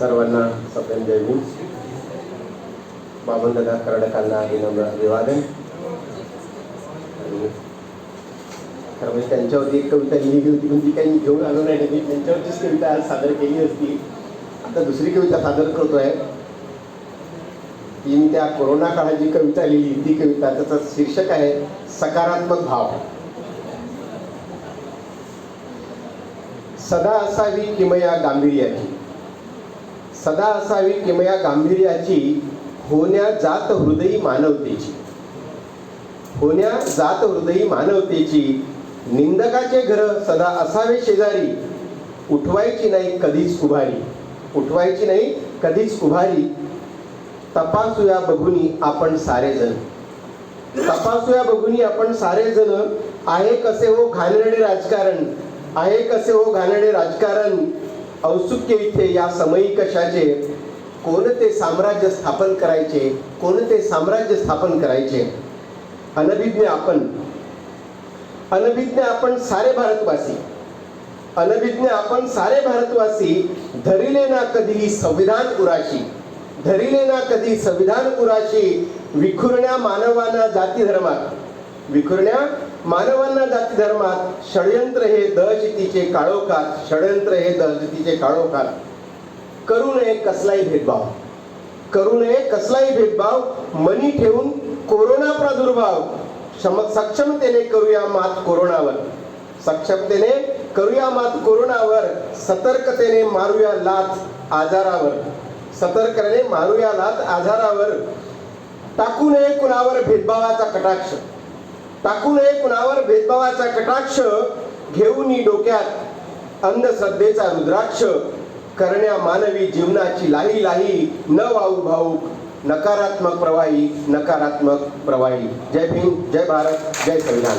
सर्वांना सप्रेम जय भीम. बाबनदादा कर्डकांना विनम्र अभिवादन. खरं म्हणजे त्यांच्यावरती एक कविता लिहिली होती पण ती काही घेऊन आलो नाही. मी त्यांच्यावरतीच कविता आज सादर केली असती. आता दुसरी कविता सादर करतोय. ती मी त्या कोरोना काळात जी कविता लिहिली ती कविता त्याचं शीर्षक आहे सकारात्मक भाव. सदा असावी किमया गांभीर्याची. सदा असावी किमया गांभीर्याची होण्या जात हृदयी मानवतेची. होण्या जात हृदयी मानवतेची निंदकाचे घर सदा असावे शेजारी. उठवायची नाही कधीच उभारी. उठवायची नाही कधीच उभारी. तपासूया बघुनी आपण सारेजण. तपासूया बघुनी आपण सारेजण आहे कसे हो घाणेरडे राजकारण? आहे कसे हो घाणेरडे राजकारण? औत्सुक्य इथे या समयी कशाचे? कोणते साम्राज्य स्थापन करायचे? कोणते साम्राज्य स्थापन करायचे? अनभिज्ञ आपण. अनभिज्ञ आपण सारे भारतवासी. अनभिज्ञ आपण सारे भारतवासी धरिले ना कधी संविधान उराशी. धरिले ना कधी संविधान उराशी विखुरण्या मानवाना जाती धर्मात. विखुरण्या मानवांना जाती धर्मात षडयंत्र हे दहशतीचे काळोखात षडयंत्र हे दहशतीचे काळोखात. करू नये कसलाही भेदभाव. करू नये कसलाही भेदभाव मनी ठेवून कोरोना प्रादुर्भाव. क्षम सक्षमतेने करूया मात कोरोनावर. सक्षमतेने करूया मात कोरोनावर सतर्कतेने मारूया लात आजारावर. सतर्कतेने मारूया लात आजारावर. टाकू नये कुणावर भेदभावाचा कटाक्ष. टाकू नये कुणावर भेदभावाचा कटाक्ष घेऊन डोक्यात अंधश्रद्धेचा रुद्राक्ष करण्या मानवी जीवनाची लाही लाही न वाहू भाऊक नकारात्मक प्रवाही नकारात्मक प्रवाही. जय भीम जय भारत जय संविधान.